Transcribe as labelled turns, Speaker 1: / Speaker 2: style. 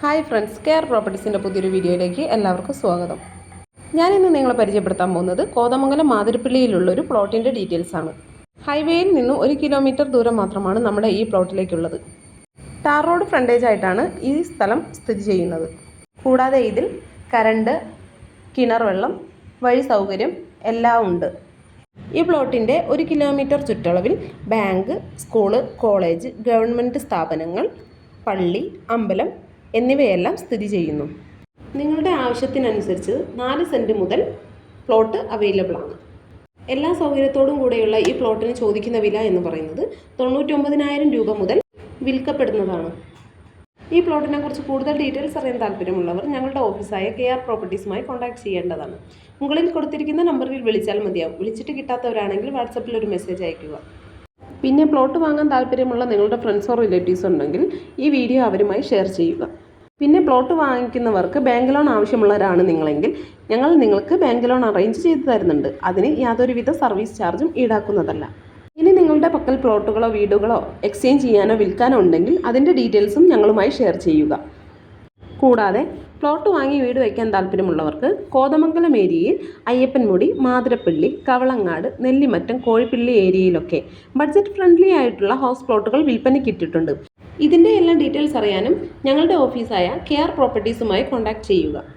Speaker 1: Hi friends care പ്രോപ്പർട്ടീസിന്റെ പുതിയൊരു വീഡിയോയിലേക്ക് എല്ലാവർക്കും സ്വാഗതം. ഞാനിന്ന് നിങ്ങളെ പരിചയപ്പെടുത്താൻ പോകുന്നത് കോതമംഗലം മാതിരപ്പള്ളിയിലുള്ള ഒരു പ്ലോട്ടിന്റെ ഡീറ്റെയിൽസ് ആണ്. ഹൈവേയിൽ നിന്നും ഒരു കിലോമീറ്റർ ദൂരം മാത്രമാണ് നമ്മുടെ ഈ പ്ലോട്ടിലേക്കുള്ളത്. ടാർ റോഡ് ഫ്രണ്ടേജ് ആയിട്ടാണ് ഈ സ്ഥലം സ്ഥിതി ചെയ്യുന്നത്. കൂടാതെ ഇതിൽ കരണ്ട് കിണർ വെള്ളം വഴി സൗകര്യം എല്ലാം ഉണ്ട്. ഈ പ്ലോട്ടിന്റെ ഒരു കിലോമീറ്റർ ചുറ്റളവിൽ ബാങ്ക് സ്കൂൾ കോളേജ് ഗവൺമെന്റ് സ്ഥാപനങ്ങൾ പള്ളി അമ്പലം എന്നിവയെല്ലാം സ്ഥിതി ചെയ്യുന്നു. നിങ്ങളുടെ ആവശ്യത്തിനനുസരിച്ച് നാല് സെന്റ് മുതൽ പ്ലോട്ട് അവൈലബിൾ ആണ്. എല്ലാ സൗകര്യത്തോടും കൂടെയുള്ള ഈ പ്ലോട്ടിന് ചോദിക്കുന്ന വില എന്ന് പറയുന്നത് തൊണ്ണൂറ്റൊമ്പതിനായിരം രൂപ മുതൽ വിൽക്കപ്പെടുന്നതാണ്. ഈ പ്ലോട്ടിനെ കുറിച്ച് കൂടുതൽ ഡീറ്റെയിൽസ് അറിയാൻ താല്പര്യമുള്ളവർ ഞങ്ങളുടെ ഓഫീസായ കെ ആർ പ്രോപ്പർട്ടീസുമായി കോൺടാക്ട് ചെയ്യേണ്ടതാണ്. മുകളിൽ കൊടുത്തിരിക്കുന്ന നമ്പറിൽ വിളിച്ചാൽ മതിയാവും. വിളിച്ചിട്ട് കിട്ടാത്തവരാണെങ്കിൽ വാട്സപ്പിൽ ഒരു മെസ്സേജ് അയയ്ക്കുക. പിന്നെ പ്ലോട്ട് വാങ്ങാൻ താല്പര്യമുള്ള നിങ്ങളുടെ ഫ്രണ്ട്സോ റിലേറ്റീവ്സ് ഉണ്ടെങ്കിൽ ഈ വീഡിയോ അവരുമായി ഷെയർ ചെയ്യുക. പിന്നെ പ്ലോട്ട് വാങ്ങിക്കുന്നവർക്ക് ബാങ്ക് ലോൺ ആവശ്യമുള്ളവരാണ് നിങ്ങളെങ്കിൽ ഞങ്ങൾ നിങ്ങൾക്ക് ബാങ്ക് ലോൺ അറേഞ്ച് ചെയ്തു തരുന്നുണ്ട്. അതിന് യാതൊരുവിധ സർവീസ് ചാർജും ഈടാക്കുന്നതല്ല. ഇനി നിങ്ങളുടെ പക്കൽ പ്ലോട്ടുകളോ വീടുകളോ എക്സ്ചേഞ്ച് ചെയ്യാനോ വിൽക്കാനോ ഉണ്ടെങ്കിൽ അതിന്റെ ഡീറ്റെയിൽസും ഞങ്ങളുമായി ഷെയർ ചെയ്യുക. കൂടാതെ പ്ലോട്ട് വാങ്ങി വീട് വയ്ക്കാൻ താല്പര്യമുള്ളവർക്ക് കോതമംഗലം ഏരിയയിൽ അയ്യപ്പൻമുടി മാതിരപ്പള്ളി കവളങ്ങാട് നെല്ലിമറ്റം കോഴിപ്പള്ളി ഏരിയയിലൊക്കെ ബഡ്ജറ്റ് ഫ്രണ്ട്ലി ആയിട്ടുള്ള ഹൗസ് പ്ലോട്ടുകൾ വിൽപ്പനയ്ക്ക് ഇട്ടിട്ടുണ്ട്. ഇതിന്റെ എല്ലാ ഡീറ്റെയിൽസ് അറിയാനും ഞങ്ങളുടെ ഓഫീസായ കെയർ പ്രോപ്പർട്ടീസുമായി കോൺടാക്റ്റ് ചെയ്യുക.